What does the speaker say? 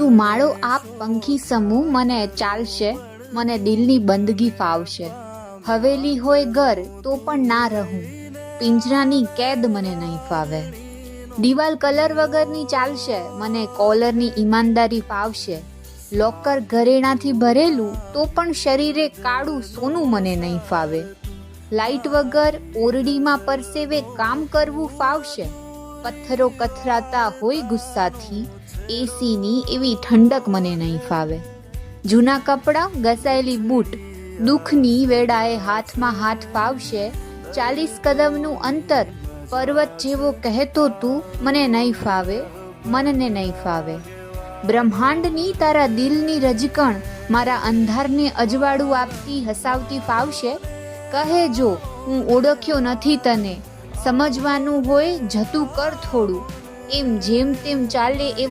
તું માળો આપ, પંખી સમૂહ, મને ચાલશે, મને દિલની બંદગી ફાવશે. હવેલી હોય ઘર, તો પણ ના રહું. પિંજરાની કેદ મને નહીં ફાવે. દિવાલ કલર વગરની ચાલશે, મને કોલરની ઈમાનદારી ફાવશે. લોકર ઘરેણાથી ભરેલું, તો પણ શરીરે કાળું સોનું મને નહીં ફાવે. લાઈટ વગર ઓરડીમાં પરસેવે કામ કરવું ફાવશે. પથ્થરો કથરાતા હોય ગુસ્સાથી, એસીની એવી ઠંડક મને નહીં ફાવે. જૂના કપડાં, ઘસાયેલી બૂટ, દુઃખની વેળાએ હાથમાં હાથ ફાવશે, ચાલીસ કદમનું અંતર, પર્વત જેવો કહેતો તું, મને નહીં ફાવે, મનને નહીં ફાવે. બ્રહ્માંડની તારા દિલની રજકણ મારા અંધારને અજવાળું આપતી હસાવતી ફાવશે? કહે જો, હું ઓળખ્યો નથી તને. સમજવાનું હોય જતું કર થોડું. એમ જેમ તેમ ચાલે એ